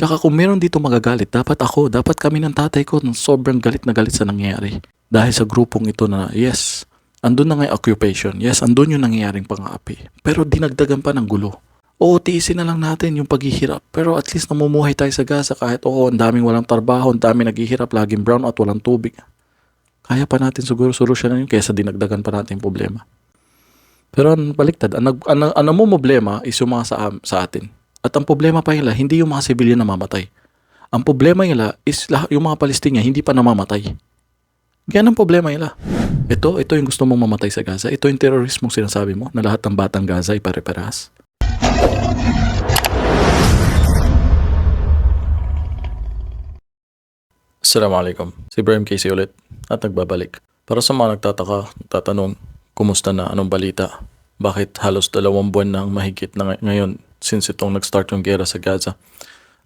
Tsaka kung meron dito magagalit, dapat ako, dapat kami ng tatay ko nung sobrang galit na galit sa nangyayari. Dahil sa grupong ito na, yes, andun na nga yung occupation. Yes, andun yung nangyayaring pang-aapi. Pero dinagdagan pa ng gulo. Oo, tiisin na lang natin yung paghihirap. Pero at least namumuhay tayo sa Gaza kahit oo, ang daming walang trabaho, ang daming naghihirap, laging brown out, walang tubig. Kaya pa natin siguro solusyonan yun kaysa dinagdagan pa natin yung problema. Pero ang baliktad, ang, ang, ang mo problema is yung mga sa, am- sa atin. At ang problema pa nila, hindi yung mga sibilyan na mamatay. Ang problema nila is yung mga Palestina hindi pa namamatay. Yan ang problema nila. Ito, ito yung gusto mong mamatay sa Gaza. Ito yung terrorismong sinasabi mo na lahat ng batang Gaza ay pare-parehas. Assalamualaikum. Si Ibrahim Casey ulit at nagbabalik. Para sa mga nagtataka, tatanong, kumusta na, anong balita? Bakit halos dalawang buwan na ang mahigit na ngay- ngayon since itong nag-start yung gera sa Gaza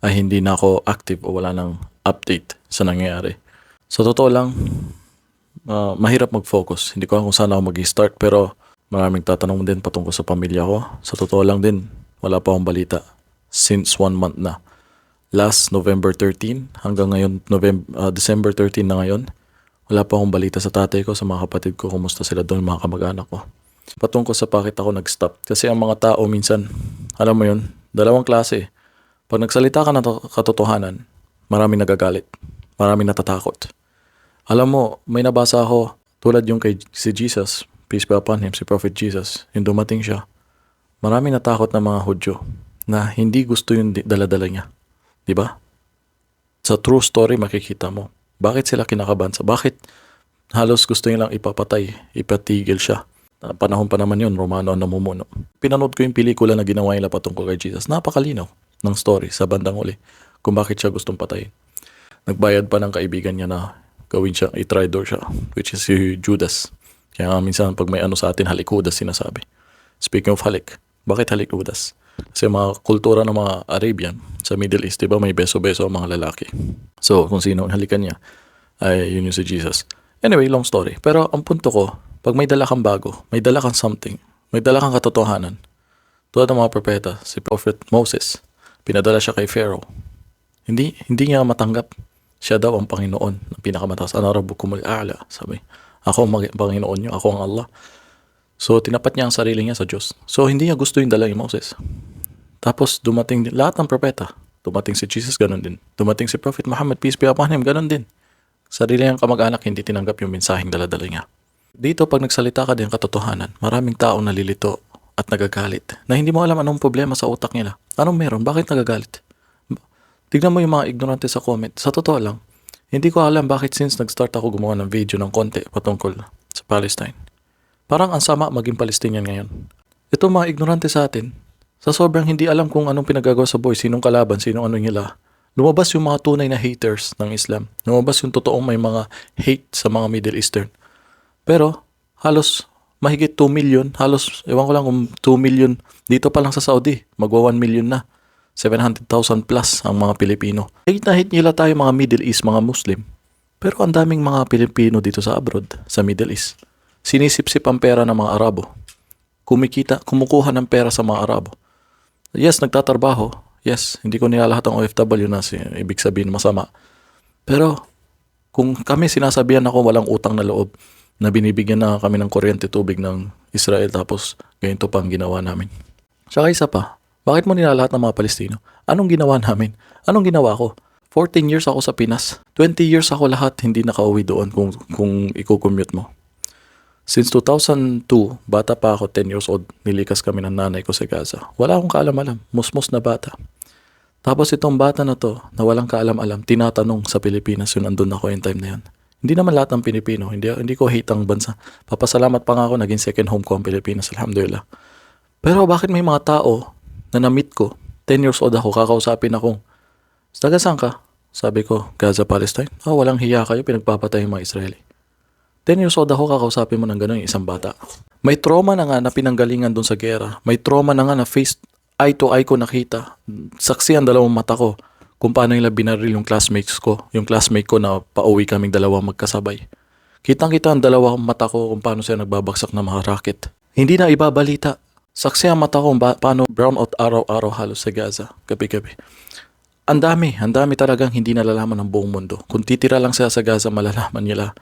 ay hindi na ako active o wala nang update sa nangyayari. Sa totoo lang, ah, mahirap mag-focus. Hindi ko alam kung saan ako mag-start pero maraming tatanong din patungkol sa pamilya ko. Sa totoo lang din, wala pa akong balita since one month na last November 13 hanggang ngayon November December 13 na ngayon wala pa akong balita sa tatay ko sa mga kapatid ko kumusta sila doon mga kamag-anak ko patungkol sa bakit ako nag-stop kasi ang mga tao minsan alam mo yun dalawang klase pag nagsalita ka ng to- katotohanan maraming nagagalit maraming natatakot alam mo may nabasa ako tulad yung kay si Jesus peace be upon him si Prophet Jesus yung dumating siya maraming natakot na mga Hudyo na hindi gusto yung daladala niya. Di ba? Sa true story makikita mo. Bakit sila kinakabansa? Bakit halos gusto nilang ipapatay, ipatigil siya? Ah, Panahon pa naman yun, Romano ang namumuno. Pinanood ko yung pelikula na ginawa nila patungkol kay Jesus. Napakalinaw ng story sa bandang uli kung bakit siya gustong patayin. Nagbayad pa ng kaibigan niya na gawin siya, i-tridor siya, which is si Judas. Kaya nga minsan pag may ano sa atin, halikudas sinasabi. Speaking of halik, bakit halikudas? Kasi mga kultura ng mga Arabian sa Middle East, di ba may beso-beso ang mga lalaki. So, kung sino ang halikan niya, ay yun yung si Jesus. Anyway, long story. Pero ang punto ko, pag may dala kang bago, may dala kang something, may dala kang katotohanan, tulad ng mga propeta, si Prophet Moses, pinadala siya kay Pharaoh. Hindi, hindi niya matanggap. Siya daw ang Panginoon ng pinakamataas. Ana rabbukumul a'la, sabi. Ako ang Panginoon niyo, ako ang Allah. So, tinapat niya ang sarili niya sa Diyos. So, hindi niya gusto yung dala ni Moses. Tapos, dumating lahat ng propeta. Dumating si Jesus, ganun din. Dumating si Prophet Muhammad, peace be upon him, ganun din. Sarili niyang kamag-anak, hindi tinanggap yung mensaheng daladala niya. Dito, pag nagsalita ka din katotohanan, maraming tao nalilito at nagagalit na hindi mo alam anong problema sa utak nila. Anong meron? Bakit nagagalit? Tignan mo yung mga ignorante sa comment. Sa totoo lang, hindi ko alam bakit since nag-start ako gumawa ng video ng konti patungkol sa Palestine. Parang ang sama maging Palestinian ngayon. Ito mga ignorante sa atin, sa sobrang hindi alam kung anong pinagagawa sa boy, sinong kalaban, sinong ano nila, lumabas yung mga tunay na haters ng Islam. Lumabas yung totoong may mga hate sa mga Middle Eastern. Pero halos mahigit 2 million, halos ewan ko lang kung 2 million dito pa lang sa Saudi, magwa 1 million na. 700,000 plus ang mga Pilipino. Hate na hate nila tayo mga Middle East, mga Muslim. Pero ang daming mga Pilipino dito sa abroad, sa Middle East. Sinisip-sip ang pera ng mga Arabo. Kumikita, kumukuha ng pera sa mga Arabo. Yes, nagtatrabaho. Yes, hindi ko nilalahat ang OFW na si, ibig sabihin masama. Pero kung kami sinasabihan ako walang utang na loob na binibigyan na kami ng kuryente tubig ng Israel tapos ganito pa ginawa namin. Tsaka isa pa, bakit mo nilalahat ng mga Palestino? Anong ginawa namin? Anong ginawa ko? 14 years ako sa Pinas. 20 years ako lahat hindi nakauwi doon kung, kung ikukommute mo. Since 2002, bata pa ako, 10 years old, nilikas kami ng nanay ko sa Gaza. Wala akong kaalam-alam, musmos na bata. Tapos itong bata na to, na walang kaalam-alam, tinatanong sa Pilipinas yun, andun ako yung time na yun. Hindi naman lahat ng Pilipino, hindi, hindi ko hate ang bansa. Papasalamat pa nga ako, naging second home ko ang Pilipinas, alhamdulillah. Pero bakit may mga tao na na-meet ko, 10 years old ako, kakausapin akong, taga saan ka? Sabi ko, Gaza, Palestine. Ah, walang hiya kayo, pinagpapatay yung mga Israeli. 10 years old ako, kakausapin mo ng gano'n yung isang bata. May trauma na nga na pinanggalingan doon sa gera. May trauma na nga na face eye to eye ko nakita. Saksi ang dalawang mata ko kung paano nila binaril yung classmates ko. Yung classmate ko na pauwi kaming dalawa magkasabay. Kitang-kita ang dalawang mata ko kung paano sila nagbabagsak ng mga rocket. Hindi na ibabalita. Saksi ang mata ko kung ba- paano brown out araw-araw halos sa Gaza, gabi-gabi. ang dami, ang dami talagang hindi nalalaman ng buong mundo. Kung titira lang sila sa Gaza, malalaman nila.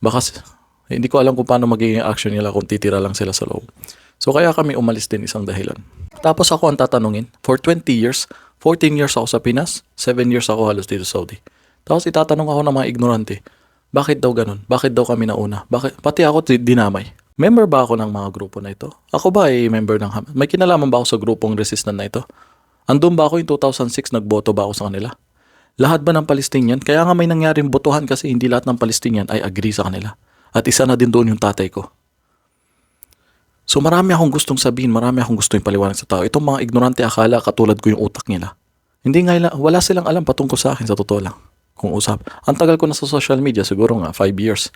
Baka, hindi ko alam kung paano magiging action nila kung titira lang sila sa loob. So kaya kami umalis din isang dahilan. Tapos ako ang tatanungin, for 20 years, 14 years ako sa Pinas, 7 years ako halos dito sa Saudi. Tapos itatanong ako ng mga ignorante, bakit daw ganun? Bakit daw kami nauna? Bakit? Pati ako di- dinamay. Member ba ako ng mga grupo na ito? Ako ba ay member ng Hamas? May kinalaman ba ako sa grupong resistant na ito? Andun ba ako yung 2006 nagboto ba ako sa kanila? Lahat ba ng Palestinian? Kaya nga may nangyaring botohan kasi hindi lahat ng Palestinian ay agree sa kanila. At isa na din doon yung tatay ko. So marami akong gustong sabihin, marami akong gustong ipaliwanag sa tao. Itong mga ignorante akala katulad ko yung utak nila. Hindi nga, wala silang alam patungkol sa akin sa totoo lang. Kung usap. Ang tagal ko na sa social media, siguro nga, 5 years.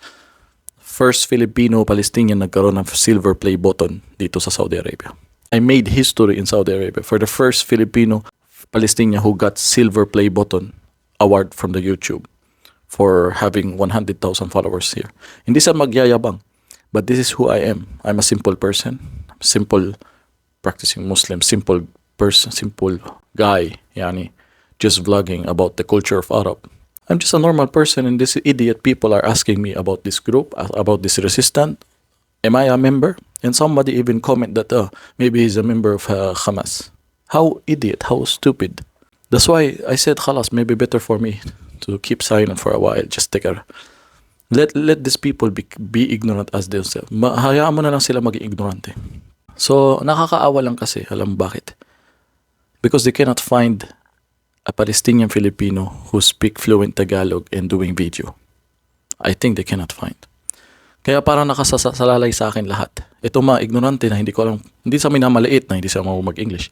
First Filipino-Palestinian nagkaroon ng silver play button dito sa Saudi Arabia. I made history in Saudi Arabia for the first Filipino Palestinian who got silver play button award from the YouTube for having 100,000 followers here. Hindi sa magyayabang, but this is who I am. I'm a simple person, simple practicing Muslim, simple person, simple guy, yani, just vlogging about the culture of Arab. I'm just a normal person, and this idiot people are asking me about this group, uh, about this resistant. Am I a member? And somebody even comment that oh, maybe he's a member of uh, Hamas. How idiot, how stupid. That's why I said, khalas, maybe better for me to keep silent for a while. Just take a let let these people be, be ignorant as themselves. Hayaan mo na lang sila maging ignorante. So, nakakaawa lang kasi. Alam bakit? Because they cannot find a Palestinian Filipino who speak fluent Tagalog and doing video. I think they cannot find. Kaya parang nakasasalalay sa akin lahat. Ito mga ignorante na hindi ko alam, hindi sa minamaliit na hindi sila marunong mag-English.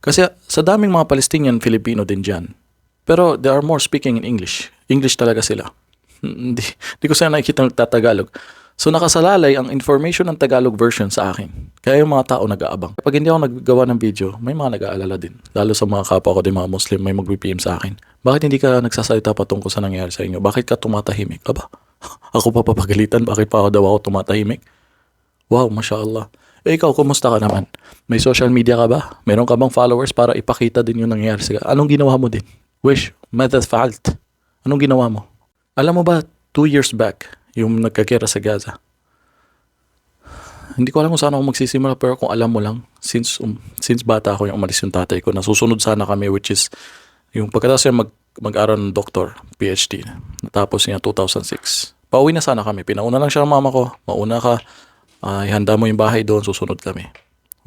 Kasi sa daming mga Palestinian Filipino din dyan, pero they are more speaking in English. English talaga sila. Hindi, hindi ko sila nakikita nagtatagalog. So nakasalalay ang information ng Tagalog version sa akin. Kaya yung mga tao nag-aabang. Pag hindi ako naggawa ng video, may mga nag-aalala din. Lalo sa mga kapwa ko din mga Muslim, may mag-PM sa akin. Bakit hindi ka nagsasalita patungkol sa nangyari sa inyo? Bakit ka tumatahimik? Aba, ako pa papagalitan. Bakit pa ako daw ako tumatahimik? Wow, mashallah. Eh ikaw, kumusta ka naman? May social media ka ba? Meron ka bang followers para ipakita din yung nangyari sa Anong ginawa mo din? Wish, method fault. Anong ginawa mo? Alam mo ba, two years back, yung nagkakira sa Gaza, hindi ko alam kung saan ako magsisimula pero kung alam mo lang, since um, since bata ako yung umalis yung tatay ko, nasusunod sana kami which is yung pagkatapos niya mag, mag-aral ng doktor, PhD, natapos niya 2006. Pauwi na sana kami. Pinauna lang siya ng mama ko. Mauna ka, ah, ihanda mo yung bahay doon, susunod kami.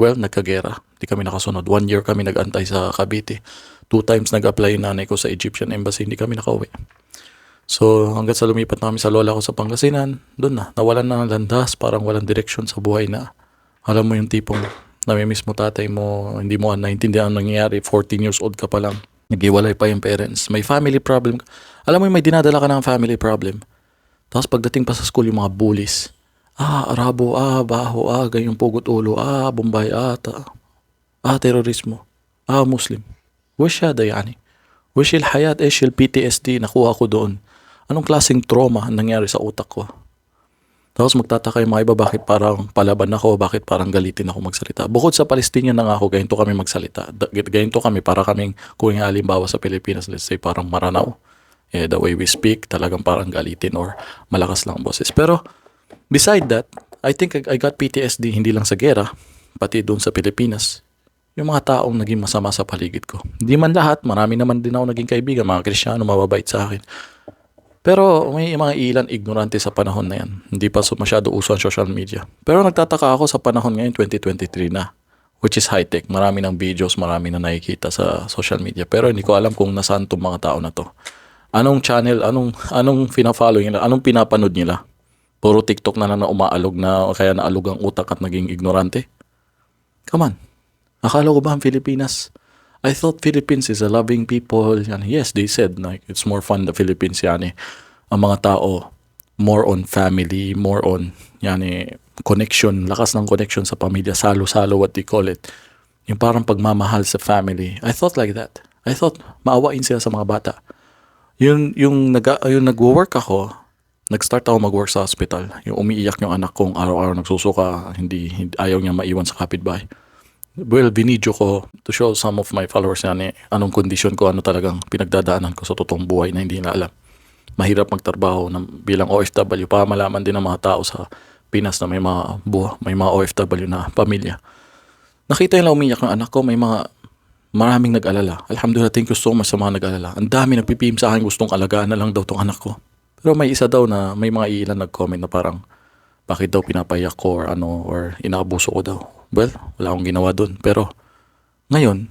Well, nagkagera. Di kami nakasunod. One year kami nag-antay sa Cavite. Two times nag-apply yung nanay ko sa Egyptian Embassy. Hindi kami nakauwi. So hanggang sa lumipat na sa lola ko sa Pangasinan, doon na, nawalan na ng landas, parang walang direksyon sa buhay na alam mo yung tipong namimiss mo tatay mo, hindi mo naintindihan ang nangyayari, 14 years old ka pa lang, nagiwalay pa yung parents, may family problem, alam mo yung may dinadala ka ng family problem. Tapos pagdating pa sa school yung mga bullies, ah, arabo, ah, baho, ah, ganyang pugot ulo, ah, bombay, ah, ta, ah, terorismo, ah, muslim. Wish yada yani. Wish il hayat, eh, ish il PTSD, nakuha ko doon. Anong klaseng trauma ang nangyari sa utak ko? Tapos magtataka yung mga iba bakit parang palaban ako, bakit parang galitin ako magsalita. Bukod sa Palestinian na nga ako, ganito kami magsalita. Ganito kami para kaming, kung halimbawa sa Pilipinas, let's say parang maranaw. Eh, the way we speak, talagang parang galitin or malakas lang ang boses. Pero, beside that, I think I I got PTSD hindi lang sa gera, pati doon sa Pilipinas yung mga taong naging masama sa paligid ko. Hindi man lahat, marami naman din ako naging kaibigan, mga Kristiyano, mababait sa akin. Pero may mga ilan ignorante sa panahon na yan. Hindi pa masyado uso ang social media. Pero nagtataka ako sa panahon ngayon, 2023 na. Which is high-tech. Marami ng videos, marami na nakikita sa social media. Pero hindi ko alam kung nasaan itong mga tao na to. Anong channel, anong, anong fina-follow nila, anong pinapanood nila? Puro TikTok na na umaalog na o kaya naalog ang utak at naging ignorante? Come on. Akala ko ba ang Pilipinas? I thought Philippines is a loving people. Yan. Yes, they said like it's more fun the Philippines yani. Ang mga tao more on family, more on yani connection, lakas ng connection sa pamilya, salo-salo what they call it. Yung parang pagmamahal sa family. I thought like that. I thought maawain sila sa mga bata. Yung yung nag yung nagwo-work ako, nag-start ako mag-work sa hospital. Yung umiiyak yung anak kong araw-araw nagsusuka, hindi, hindi ayaw niya maiwan sa kapitbahay well, binidyo ko to show some of my followers yan eh, anong kondisyon ko, ano talagang pinagdadaanan ko sa totoong buhay na hindi na alam. Mahirap magtrabaho ng, bilang OFW para malaman din ng mga tao sa Pinas na may mga buha, may mga OFW na pamilya. Nakita yung umiyak ng anak ko, may mga maraming nag-alala. Alhamdulillah, thank you so much sa mga nag-alala. Ang dami nagpipim sa akin, gustong alagaan na lang daw tong anak ko. Pero may isa daw na, may mga ilan nag-comment na parang, bakit daw pinapayak ko or ano, or inaabuso ko daw. Well, wala akong ginawa dun. Pero, ngayon,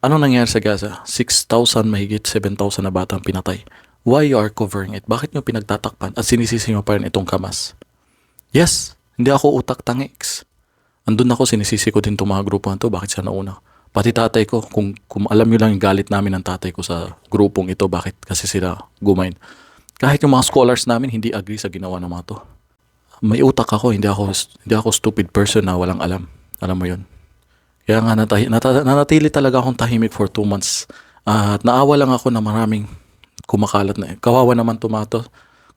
ano nangyari sa Gaza? 6,000 mahigit 7,000 na bata ang pinatay. Why you are covering it? Bakit nyo pinagtatakpan at sinisisi nyo pa rin itong kamas? Yes, hindi ako utak tangix. Andun ako, sinisisi ko din itong mga grupo na to. Bakit siya nauna? Pati tatay ko, kung, kung alam nyo lang yung galit namin ng tatay ko sa grupong ito, bakit kasi sila gumain. Kahit yung mga scholars namin, hindi agree sa ginawa ng mga to. May utak ako, hindi ako, hindi ako stupid person na walang alam. Alam mo yun. Kaya nga natahi, nata, nanatili talaga akong tahimik for two months. Ah, at naawa lang ako na maraming kumakalat na. Kawawa naman tumato.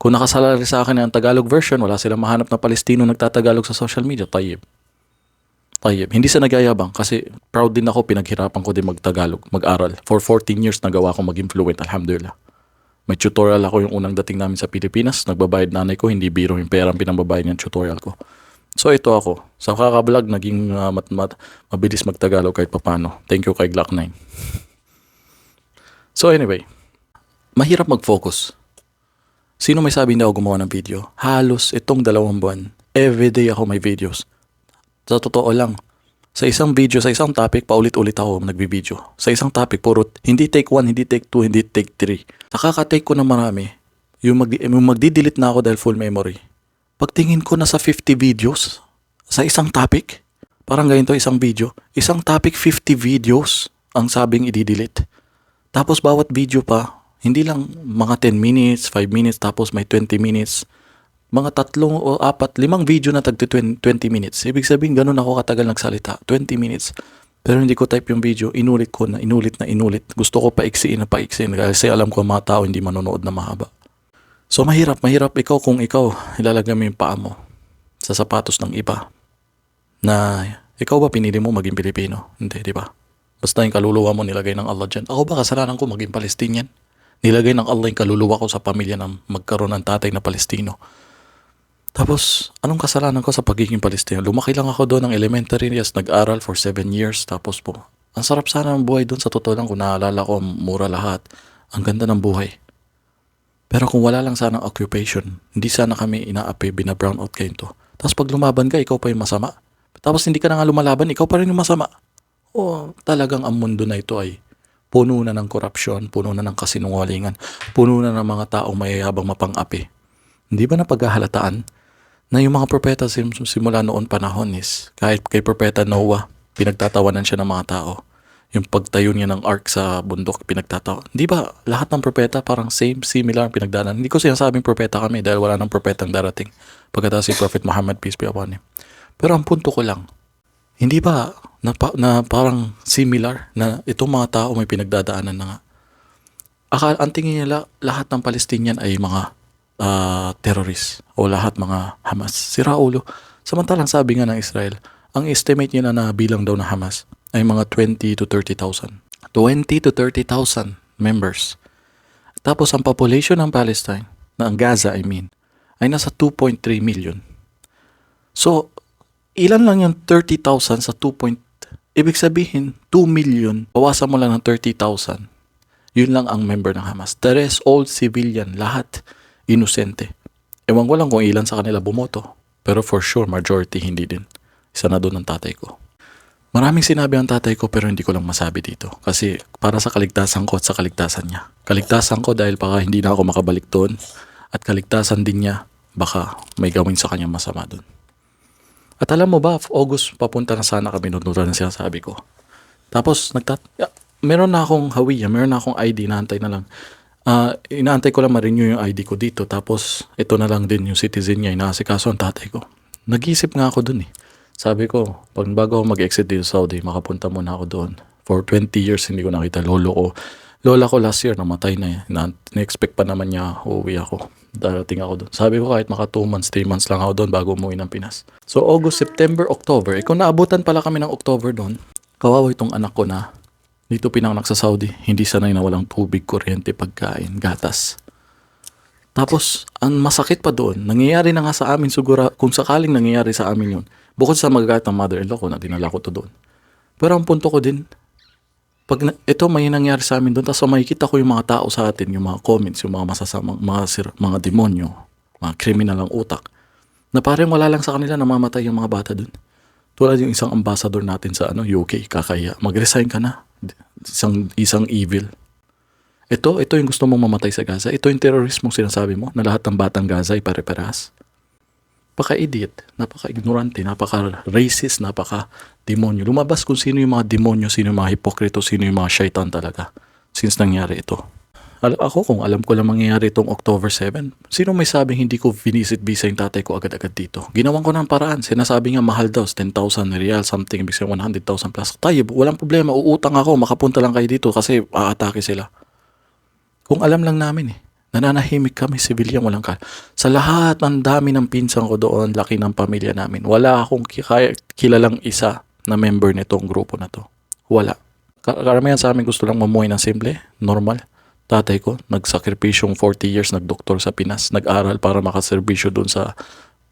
Kung nakasalari sa akin ang Tagalog version, wala silang mahanap na Palestino nagtatagalog sa social media. Tayyib. Tayyib. Hindi sa nagyayabang kasi proud din ako, pinaghirapan ko din magtagalog, mag-aral. For 14 years nagawa ko maging fluent, alhamdulillah. May tutorial ako yung unang dating namin sa Pilipinas. Nagbabayad nanay ko, hindi biro yung pera ang pinambabayad ng tutorial ko. So ito ako. Sa kakablog, naging uh, mat, mat, mabilis magtagalog kahit papano. Thank you kay Glock 9. so anyway, mahirap mag-focus. Sino may sabi hindi ako gumawa ng video? Halos itong dalawang buwan, everyday ako may videos. Sa totoo lang, sa isang video, sa isang topic, paulit-ulit ako nagbibideo. Sa isang topic, puro hindi take 1, hindi take 2, hindi take 3. Sa kaka-take ko ng marami, yung, mag, yung magdi-delete na ako dahil full memory. Pagtingin ko na sa 50 videos, sa isang topic, parang ganito isang video, isang topic 50 videos ang sabing i-delete. Tapos bawat video pa, hindi lang mga 10 minutes, 5 minutes, tapos may 20 minutes, mga tatlong o apat, limang video na tag 20 minutes. Ibig sabihin, ganun ako katagal nagsalita. 20 minutes. Pero hindi ko type yung video, inulit ko na, inulit na, inulit. Gusto ko paiksiin na paiksiin kasi alam ko ang mga tao hindi manonood na mahaba. So mahirap, mahirap ikaw kung ikaw ilalagay mo yung paa mo sa sapatos ng iba na ikaw ba pinili mo maging Pilipino? Hindi, di ba? Basta yung kaluluwa mo nilagay ng Allah dyan. Ako ba kasalanan ko maging Palestinian? Nilagay ng Allah yung kaluluwa ko sa pamilya na magkaroon ng tatay na Palestino. Tapos, anong kasalanan ko sa pagiging Palestino? Lumaki lang ako doon ng elementary years, nag-aral for 7 years, tapos po, ang sarap sana ng buhay doon sa totoo lang kung naalala ko, mura lahat. Ang ganda ng buhay. Pero kung wala lang sana occupation, hindi sana kami inaapi, bina-brown out kayo to. Tapos pag lumaban ka, ikaw pa yung masama. Tapos hindi ka na nga lumalaban, ikaw pa rin yung masama. O talagang ang mundo na ito ay puno na ng korupsyon, puno na ng kasinungalingan, puno na ng mga taong mayayabang mapang-api. Hindi ba napaghahalataan na yung mga propeta sim- simula noon panahon is kahit kay propeta Noah, pinagtatawanan siya ng mga tao. Yung pagtayo niya ng ark sa bundok, pinagtatawa. Hindi ba lahat ng propeta parang same, similar ang pinagdaanan? Hindi ko sinasabing propeta kami dahil wala ng propetang darating pagkatapos si Prophet Muhammad, peace be upon him. Pero ang punto ko lang, hindi ba na, na parang similar na itong mga tao may pinagdadaanan na nga? Akala, ang tingin nila lahat ng Palestinian ay mga ah, terrorist o lahat mga Hamas. Sira ulo. Samantalang sabi nga ng Israel, ang estimate nila na bilang daw na Hamas ay mga 20 to 30,000. 20 to 30,000 members. Tapos ang population ng Palestine, na ang Gaza I mean, ay nasa 2.3 million. So, ilan lang yung 30,000 sa 2. point- Ibig sabihin, 2 million, bawasan mo lang ng 30,000. Yun lang ang member ng Hamas. The rest, all civilian, lahat inosente. Ewan ko lang kung ilan sa kanila bumoto. Pero for sure, majority hindi din. Isa na doon ang tatay ko. Maraming sinabi ang tatay ko pero hindi ko lang masabi dito. Kasi para sa kaligtasan ko at sa kaligtasan niya. Kaligtasan ko dahil baka hindi na ako makabalik doon. At kaligtasan din niya baka may gawin sa kanya masama doon. At alam mo ba, August papunta na sana kami noon na sinasabi ko. Tapos nagtat... meron na akong hawiya, meron na akong ID, naantay na lang. Ah, inaantay ko lang ma-renew yung ID ko dito. Tapos ito na lang din yung citizen niya, inaasikaso ang tatay ko. Nag-isip nga ako dun eh. Sabi ko, pag bago ako mag-exit dito sa Saudi, makapunta muna ako doon. For 20 years hindi ko nakita lolo ko. Lola ko last year namatay na eh. Na, expect pa naman niya uuwi ako. Darating ako doon. Sabi ko kahit maka 2 months, 3 months lang ako doon bago umuwi ng Pinas. So August, September, October. Eh kung naabutan pala kami ng October doon, kawawa itong anak ko na dito pinanganak sa Saudi. Hindi sanay na walang tubig, kuryente, pagkain, gatas. Tapos, ang masakit pa doon, nangyayari na nga sa amin siguro, kung sakaling nangyayari sa amin yun, bukod sa magagat ng mother-in-law ko na dinala ko to doon. Pero ang punto ko din, pag na, ito may nangyari sa amin doon, tapos makikita ko yung mga tao sa atin, yung mga comments, yung mga masasamang, mga, sir, mga demonyo, mga kriminal ang utak, na parang wala lang sa kanila namamatay yung mga bata doon. Tulad yung isang ambassador natin sa ano UK, kakaya, mag-resign ka na. Isang, isang evil. Ito, ito yung gusto mong mamatay sa Gaza. Ito yung terrorismong sinasabi mo na lahat ng batang Gaza ay pare-parehas. Napaka-idiot, napaka-ignorante, napaka-racist, napaka-demonyo. Lumabas kung sino yung mga demonyo, sino yung mga hipokrito, sino yung mga shaitan talaga. Since nangyari ito. Ako kung alam ko lang mangyayari itong October 7, sino may sabing hindi ko visit visa yung tatay ko agad-agad dito? Ginawan ko ng paraan. Sinasabi nga mahal daw, 10,000 real, something, ibig sabihin 100,000 plus. Tayo, walang problema, uutang ako, makapunta lang kayo dito kasi aatake sila. Kung alam lang namin eh, nananahimik kami, civilian, walang ka. Sa lahat ng dami ng pinsan ko doon, laki ng pamilya namin, wala akong kilalang isa na member nitong grupo na to. Wala. Ka- Karamihan sa amin gusto lang mamuhay ng simple, normal. Tatay ko, nagsakripisyong 40 years, nagdoktor sa Pinas, nag-aral para makaserbisyo doon sa,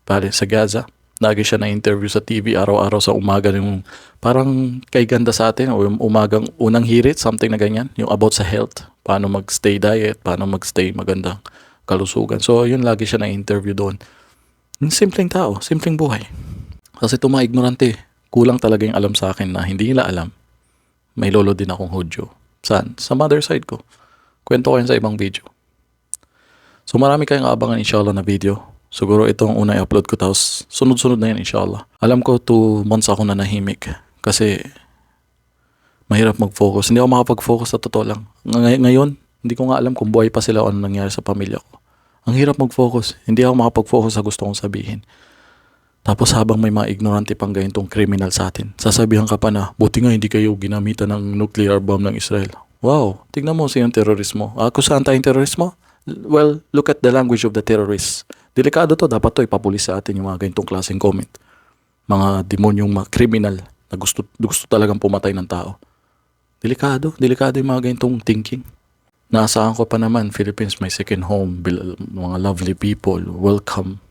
pare, sa Gaza. Lagi siya na-interview sa TV araw-araw sa umaga yung parang kay ganda sa atin o yung umagang unang hirit, something na ganyan, yung about sa health, paano mag-stay diet, paano mag-stay magandang kalusugan. So, yun lagi siya na-interview doon. Simpleng tao, simpleng buhay. Kasi itong mga ignorante, kulang talaga yung alam sa akin na hindi nila alam. May lolo din akong Hudyo. Saan? Sa mother side ko. Kwento ko yan sa ibang video. So marami kayong abangan inshallah na video. Siguro itong unang i-upload ko tapos sunod-sunod na yan inshallah. Alam ko 2 months ako na nahimik kasi mahirap mag-focus. Hindi ako makapag-focus sa totoo lang. Ngay- ngayon, hindi ko nga alam kung buhay pa sila o ano nangyari sa pamilya ko. Ang hirap mag-focus. Hindi ako makapag-focus sa gusto kong sabihin. Tapos habang may mga ignorante pang ganitong criminal sa atin, sasabihan ka pa na, buti nga hindi kayo ginamitan ng nuclear bomb ng Israel. Wow, tignan mo siyang terorismo. Ako saan tayong terorismo? Well, look at the language of the terrorists. Delikado to, dapat to ipapulis sa atin yung mga ganitong klaseng comment. Mga demonyong mga criminal na gusto, gusto talagang pumatay ng tao. Delikado, delikado yung mga ganitong thinking. Naasahan ko pa naman, Philippines, my second home, mga lovely people, welcome.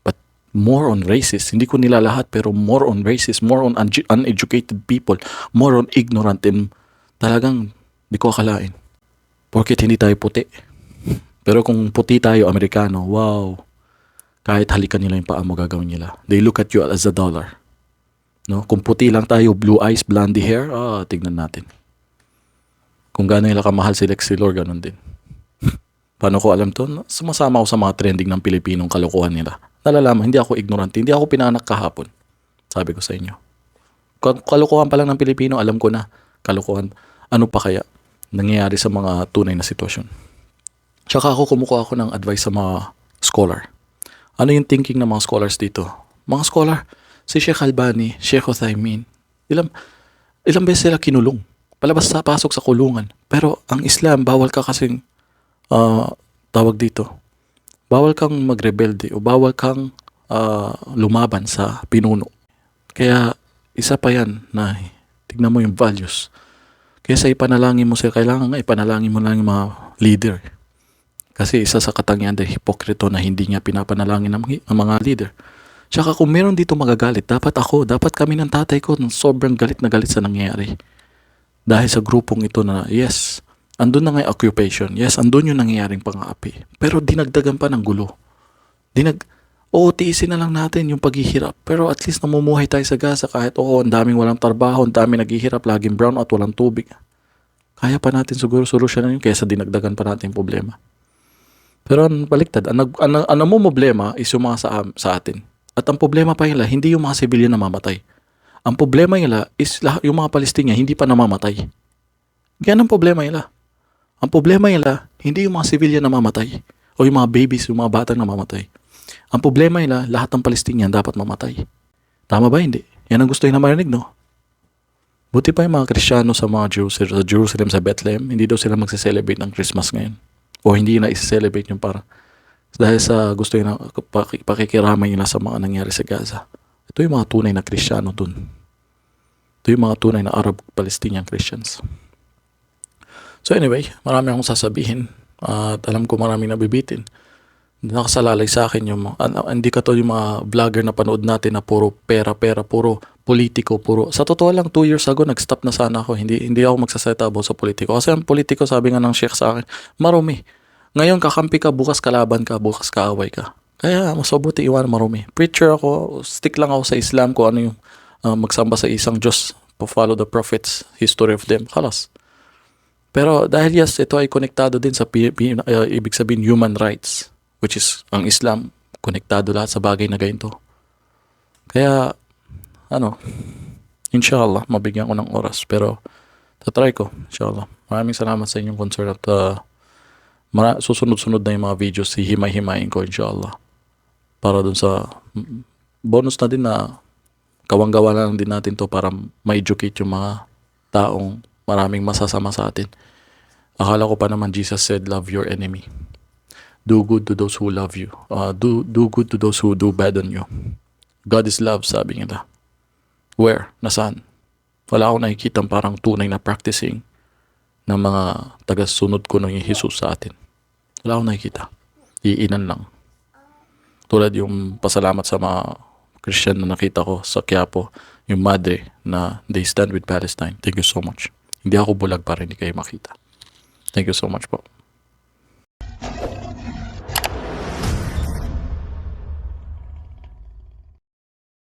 But more on racist, hindi ko nila lahat, pero more on racist, more on un- uneducated people, more on ignorant, and talagang di ko akalain. Porket hindi tayo puti. Pero kung puti tayo, Amerikano, wow. Kahit halikan nila yung paa mo, gagawin nila. They look at you as a dollar. No? Kung puti lang tayo, blue eyes, blondie hair, ah, tignan natin. Kung gaano nila kamahal si Lex Lord, ganun din. Paano ko alam to? Sumasama ako sa mga trending ng Pilipinong kalokohan nila. Nalalaman, hindi ako ignorante, hindi ako pinanak kahapon. Sabi ko sa inyo. Ka- Kalokohan pa lang ng Pilipino, alam ko na. Kalokohan. Ano pa kaya nangyayari sa mga tunay na sitwasyon? Tsaka ako kumukuha ako ng advice sa mga scholar. Ano yung thinking ng mga scholars dito? Mga scholar, si Sheikh Albani, Sheikh Uthaymin, ilang, ilang beses sila kinulong. Palabas sa pasok sa kulungan. Pero ang Islam, bawal ka kasing ah, tawag dito. Bawal kang magrebelde o bawal kang ah, lumaban sa pinuno. Kaya isa pa yan na tignan mo yung values. Kaya sa ipanalangin mo sila, kailangan nga ipanalangin mo lang yung mga leader. Kasi isa sa katangian ng hipokrito na hindi niya pinapanalangin ang, ang mga leader. Tsaka kung meron dito magagalit, dapat ako, dapat kami ng tatay ko nung sobrang galit na galit sa nangyayari. Dahil sa grupong ito na, yes, andun na nga yung occupation. Yes, andun yung nangyayaring pang-aapi. Pero dinagdagan pa ng gulo. Dinag, oo, tiisin na lang natin yung paghihirap. Pero at least namumuhay tayo sa Gaza kahit oo, ang daming walang trabaho, ang daming naghihirap, laging brown out, walang tubig. Kaya pa natin siguro solusyonan yun kaysa dinagdagan pa natin yung problema. Pero ang baliktad, ang, ang, ang, mo problema is yung mga sa, sa atin. At ang problema pa nila, hindi yung mga sibilyan na mamatay. Ang problema nila is yung mga Palestina hindi pa namamatay. Yan ang problema nila. Ang problema nila, hindi yung mga sibilyan na mamatay. O yung mga babies, yung mga batang namamatay. Ang problema nila, lahat ng Palestinian dapat mamatay. Tama ba? Hindi. Yan ang gusto nila marinig, no? Buti pa yung mga Kristiyano sa mga Jerusalem, sa Jerusalem, sa Bethlehem, hindi daw sila magse-celebrate ng Christmas ngayon. O hindi na isi-celebrate yung para. Dahil sa gusto nila, paki- pakikiramay nila sa mga nangyari sa Gaza. Ito yung mga tunay na Kristiyano dun. Ito yung mga tunay na Arab-Palestinian Christians. So anyway, marami akong sasabihin at alam ko maraming nabibitin. Nakasalalay sa akin yung mga, ano, hindi ka to yung mga vlogger na panood natin na puro pera-pera, puro politiko, puro. Sa totoo lang, two years ago, nag-stop na sana ako. Hindi, hindi ako magsasalita about sa politiko. Kasi ang politiko, sabi nga ng sheikh sa akin, marumi. Ngayon, kakampi ka, bukas kalaban ka, bukas kaaway ka. Kaya, mas iwan marumi. Preacher ako, stick lang ako sa Islam ko ano yung uh, magsamba sa isang Diyos, follow the prophets, history of them, kalas. Pero dahil yes, ito ay konektado din sa uh, ibig sabihin human rights, which is ang Islam, konektado lahat sa bagay na ganito. Kaya, ano, inshallah, mabigyan ko ng oras. Pero, tatry ko, inshallah. Maraming salamat sa inyong concern at uh, mara- susunod-sunod na yung mga videos, hihimay-himayin ko, inshallah. Para dun sa bonus na din na kawang-gawa na lang din natin to para ma-educate yung mga taong maraming masasama sa atin. Akala ko pa naman Jesus said, love your enemy. Do good to those who love you. Uh, do, do good to those who do bad on you. God is love, sabi nila. Where? Nasaan? Wala akong nakikita parang tunay na practicing ng mga tagasunod ko ng Jesus sa atin. Wala akong nakikita. Iinan lang. Tulad yung pasalamat sa mga Christian na nakita ko sa Quiapo, yung madre na they stand with Palestine. Thank you so much. Hindi ako bulag para hindi kayo makita. Thank you so much po.